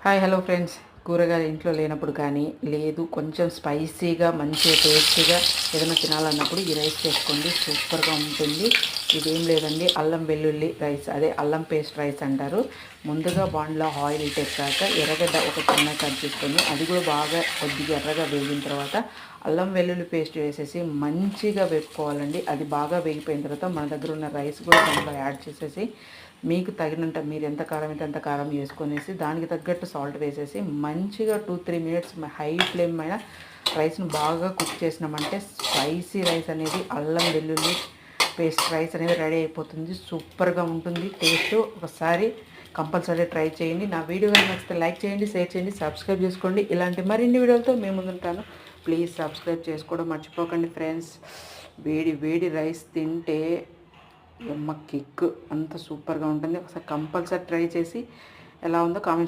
Hi hello friends కూరగాయలు ఇంట్లో లేనప్పుడు కానీ లేదు కొంచెం స్పైసీగా మంచిగా టేస్టీగా ఏదైనా తినాలన్నప్పుడు ఈ రైస్ చేసుకోండి సూపర్గా ఉంటుంది. ఇదేం లేదండి. అల్లం వెల్లుల్లి రైస్ అదే అల్లం పేస్ట్ రైస్ అంటారు. ముందుగా బాండ్లో ఆయిల్ పెట్టాక ఎర్రగడ్డ ఒక చిన్న కట్ చేసుకొని అది కూడా బాగా కొద్దిగా ఎర్రగా వేగిన తర్వాత అల్లం వెల్లుల్లి పేస్ట్ వేసేసి మంచిగా వేపుకోవాలండి. అది బాగా వేగిపోయిన తర్వాత మన దగ్గర ఉన్న రైస్ కూడా దాంట్లో యాడ్ చేసేసి మీకు తగినంత మీరు ఎంత కారం అయితే అంత కారం వేసుకొనేసి దానికి తగ్గట్టు సాల్ట్ వేసేసి మంచిగా two three minutes high flame అయినా రైస్ని బాగా కుక్ చేసినామంటే స్పైసీ రైస్ అనేది అల్లం వెల్లుల్లి పేస్ట్ రైస్ అనేది రెడీ అయిపోతుంది. సూపర్గా ఉంటుంది. టేస్ట్ ఒకసారి కంపల్సరీ ట్రై చేయండి. నా వీడియో కానీ నచ్చితే లైక్ చేయండి షేర్ చేయండి సబ్స్క్రైబ్ చేసుకోండి. ఇలాంటి మరిన్ని వీడియోలతో మేము ముందుంటాను. ప్లీజ్ సబ్స్క్రైబ్ చేసుకోవడం మర్చిపోకండి ఫ్రెండ్స్. వేడి వేడి రైస్ తింటే ఎమ్మ కిక్. అంత సూపర్గా ఉంటుంది. ఒకసారి కంపల్సరీ ట్రై చేసి ఎలా ఉందో కామెంట్